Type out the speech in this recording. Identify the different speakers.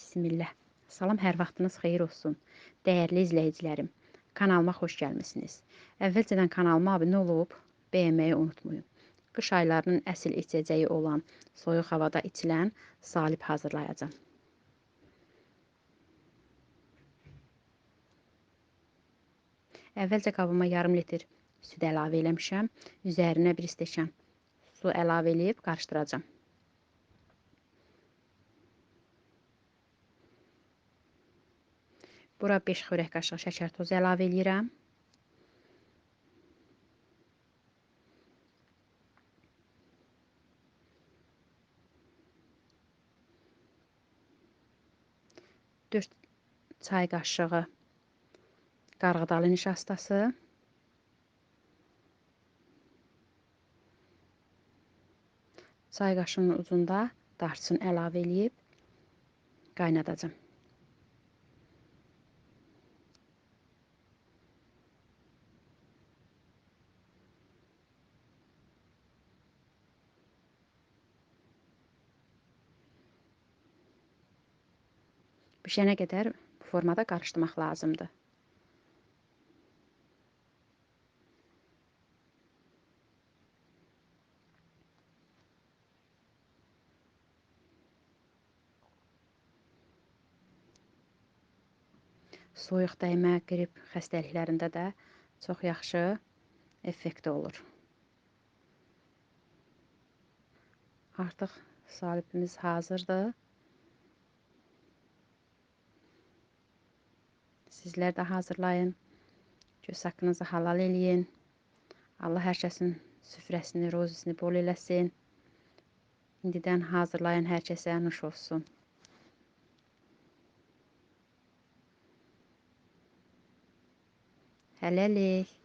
Speaker 1: Bismillah. Salam, hər vaxtınız xeyir olsun. Dəyərli izləyicilərim, kanalıma xoş gəlmisiniz. Əvvəlcədən kanalıma abunə olub, bəyənməyi unutmayın. Qış aylarının əsl içəcəyi olan soyuq havada içilən salib hazırlayacağım. Əvvəlcə qabıma yarım litr süd əlavə eləmişəm. Üzərinə bir stəkan su əlavə eləyib qarışdıracağam. Bura 5 xörək qaşığı şəkər tozu əlavə eləyirəm. Dörd çay qaşığı qarğıdalı nişastası. Çay qaşığının ucunda darçın əlavə eləyib qaynadacağım. Pişənə qədər bu formada qarışdırmaq lazımdır. Soyuq dəymə, qrip xəstəliklərində də çox yaxşı effekti olur. Artıq salibimiz hazırdır. Sizlər də hazırlayın. Göz haqqınızı halal eləyin. Allah hər kəsin süfrəsini, rozisini bol eləsin. İndidən hazırlayan hər kəsə nuş olsun. Hələlik.